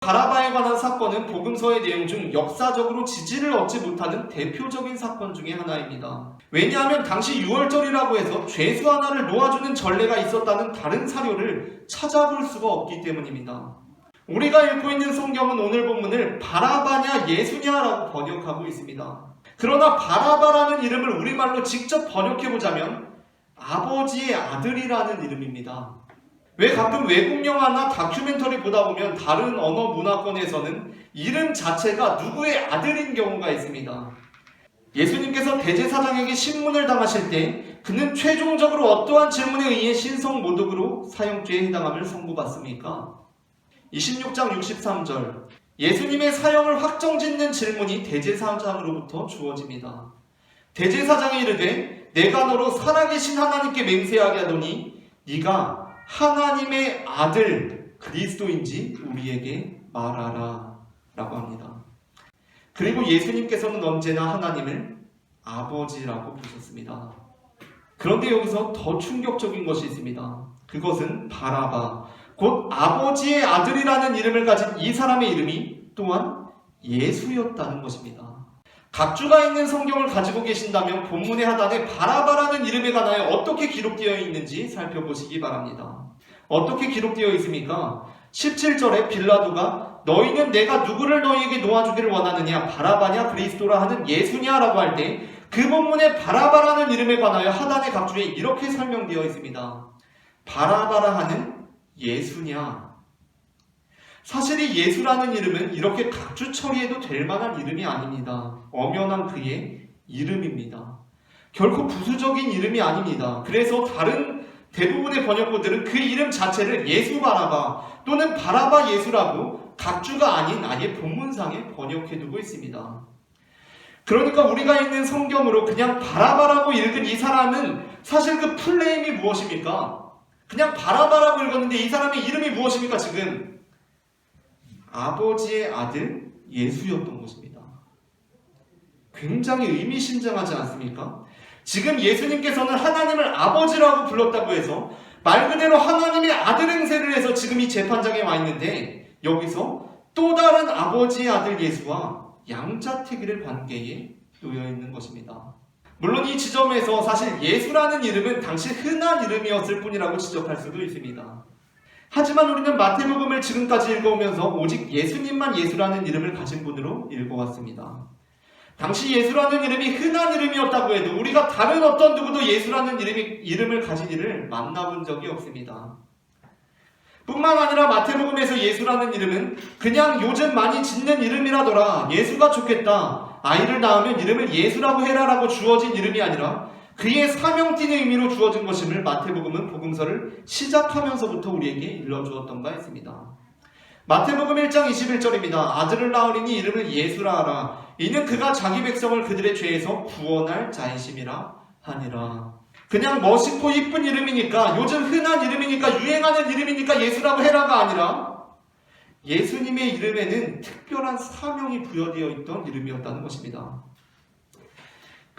바라바에 관한 사건은 복음서의 내용 중 역사적으로 지지를 얻지 못하는 대표적인 사건 중의 하나입니다. 왜냐하면 당시 6월절이라고 해서 죄수 하나를 놓아주는 전례가 있었다는 다른 사료를 찾아볼 수가 없기 때문입니다. 우리가 읽고 있는 성경은 오늘 본문을 바라바냐 예수냐라고 번역하고 있습니다. 그러나 바라바라는 이름을 우리말로 직접 번역해보자면 아버지의 아들이라는 이름입니다. 왜 가끔 외국 영화나 다큐멘터리 보다 보면 다른 언어 문화권에서는 이름 자체가 누구의 아들인 경우가 있습니다. 예수님께서 대제사장에게 신문을 당하실 때 그는 최종적으로 어떠한 질문에 의해 신성 모독으로 사형죄에 해당함을 선고받습니까? 26장 63절 예수님의 사형을 확정짓는 질문이 대제사장으로부터 주어집니다. 대제사장이 이르되 내가 너로 살아계신 하나님께 맹세하게 하더니 네가 하나님의 아들 그리스도인지 우리에게 말하라 라고 합니다. 그리고 예수님께서는 언제나 하나님을 아버지라고 부르셨습니다. 그런데 여기서 더 충격적인 것이 있습니다. 그것은 바라바, 곧 아버지의 아들이라는 이름을 가진 이 사람의 이름이 또한 예수였다는 것입니다. 각주가 있는 성경을 가지고 계신다면 본문의 하단에 바라바라는 이름에 관하여 어떻게 기록되어 있는지 살펴보시기 바랍니다. 어떻게 기록되어 있습니까? 17절에 빌라도가 너희는 내가 누구를 너희에게 놓아주기를 원하느냐 바라바냐 그리스도라 하는 예수냐라고 할 때 그 본문의 바라바라는 이름에 관하여 하단의 각주에 이렇게 설명되어 있습니다. 바라바라 하는 예수냐 사실 이 예수라는 이름은 이렇게 각주 처리해도 될 만한 이름이 아닙니다. 엄연한 그의 이름입니다. 결코 부수적인 이름이 아닙니다. 그래서 다른 대부분의 번역본들은 그 이름 자체를 예수 바라바 또는 바라바 예수라고 각주가 아닌 아예 본문상에 번역해두고 있습니다. 그러니까 우리가 있는 성경으로 그냥 바라바라고 읽은 이 사람은 사실 그 풀네임이 무엇입니까? 그냥 바라바라고 읽었는데 이 사람의 이름이 무엇입니까 지금? 아버지의 아들 예수였던 것입니다. 굉장히 의미심장하지 않습니까? 지금 예수님께서는 하나님을 아버지라고 불렀다고 해서 말 그대로 하나님의 아들 행세를 해서 지금 이 재판장에 와 있는데 여기서 또 다른 아버지의 아들 예수와 양자택일의 관계에 놓여 있는 것입니다. 물론 이 지점에서 사실 예수라는 이름은 당시 흔한 이름이었을 뿐이라고 지적할 수도 있습니다. 하지만 우리는 마태복음을 지금까지 읽어오면서 오직 예수님만 예수라는 이름을 가진 분으로 읽어왔습니다. 당시 예수라는 이름이 흔한 이름이었다고 해도 우리가 다른 어떤 누구도 예수라는 이름이, 이름을 가진 이를 만나본 적이 없습니다. 뿐만 아니라 마태복음에서 예수라는 이름은 그냥 요즘 많이 짓는 이름이라더라. 예수가 좋겠다. 아이를 낳으면 이름을 예수라고 해라라고 주어진 이름이 아니라 그의 사명띠는 의미로 주어진 것임을 마태복음은 복음서를 시작하면서부터 우리에게 일러주었던 바 있습니다. 마태복음 1장 21절입니다. 아들을 낳으리니 이름을 예수라 하라. 이는 그가 자기 백성을 그들의 죄에서 구원할 자이심이라 하니라. 그냥 멋있고 이쁜 이름이니까 요즘 흔한 이름이니까 유행하는 이름이니까 예수라고 해라가 아니라 예수님의 이름에는 특별한 사명이 부여되어 있던 이름이었다는 것입니다.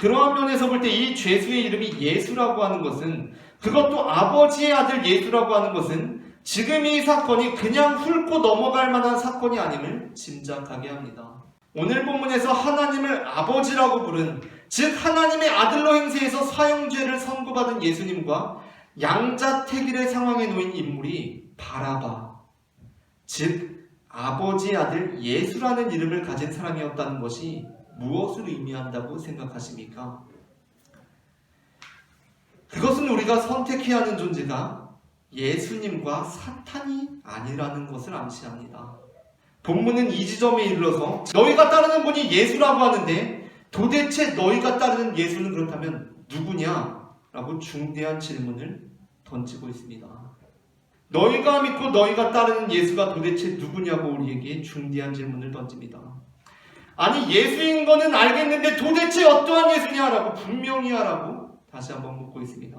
그러한 면에서 볼 때 이 죄수의 이름이 예수라고 하는 것은 그것도 아버지의 아들 예수라고 하는 것은 지금 이 사건이 그냥 훑고 넘어갈 만한 사건이 아님을 짐작하게 합니다. 오늘 본문에서 하나님을 아버지라고 부른 즉 하나님의 아들로 행세해서 사형죄를 선고받은 예수님과 양자택일의 상황에 놓인 인물이 바라바 즉 아버지의 아들 예수라는 이름을 가진 사람이었다는 것이 무엇을 의미한다고 생각하십니까? 그것은 우리가 선택해야 하는 존재가 예수님과 사탄이 아니라는 것을 암시합니다. 본문은 이 지점에 이르러서 너희가 따르는 분이 예수라고 하는데 도대체 너희가 따르는 예수는 그렇다면 누구냐? 라고 중대한 질문을 던지고 있습니다. 너희가 믿고 너희가 따르는 예수가 도대체 누구냐고 우리에게 중대한 질문을 던집니다. 아니 예수인 거는 알겠는데 도대체 어떠한 예수냐라고 분명히 하라고 다시 한번 묻고 있습니다.